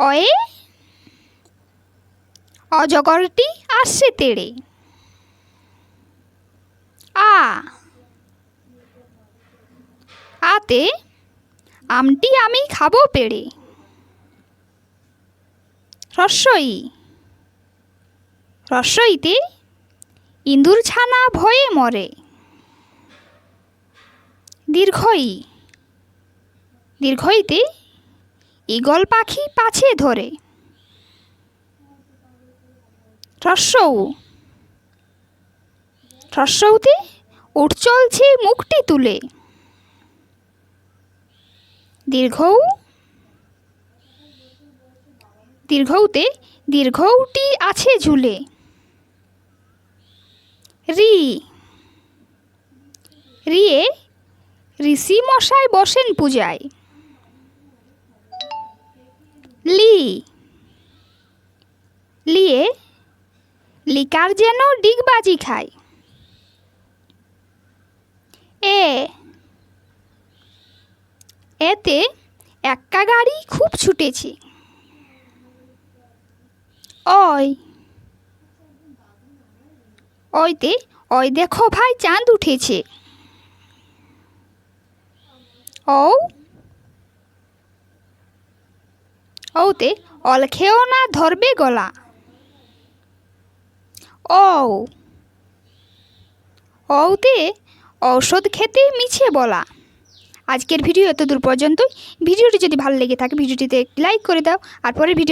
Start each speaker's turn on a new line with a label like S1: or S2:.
S1: অয়ে অজগরটি আসছে তেড়ে। আ। আতে আমটি আমি খাব পেড়ে। রস্বই রস্বইতে ইঁদুর ছানা ভয়ে মরে। দীর্ঘই। দীর্ঘইতে ঈগল পাখি পাছে ধরে। রস্যৌ রস্যৌতে উঠ চলছে মুখটি তুলে। দীর্ঘৌ, দীর্ঘৌতে দীর্ঘৌটি আছে ঝুলে। রি, রিয়ে ঋষি মশাই বসেন পূজায়। লিয়ে লিকার যেন ডিগবাজি খায়। এ, এতে এক্কা গাড়ি খুব ছুটেছে। ওই, ওইতে, ওই দেখো ভাই চাঁদ উঠেছে। ও ওতে অলখেও না ধরবে গলা। ও ওতে ঔষধ খেতে মিছে বলা। আজকের ভিডিও এত দূর পর্যন্তই। ভিডিওটি যদি ভালো লেগে থাকে, ভিডিওটিতে একটি লাইক করে দাও। আর পরের ভিডিও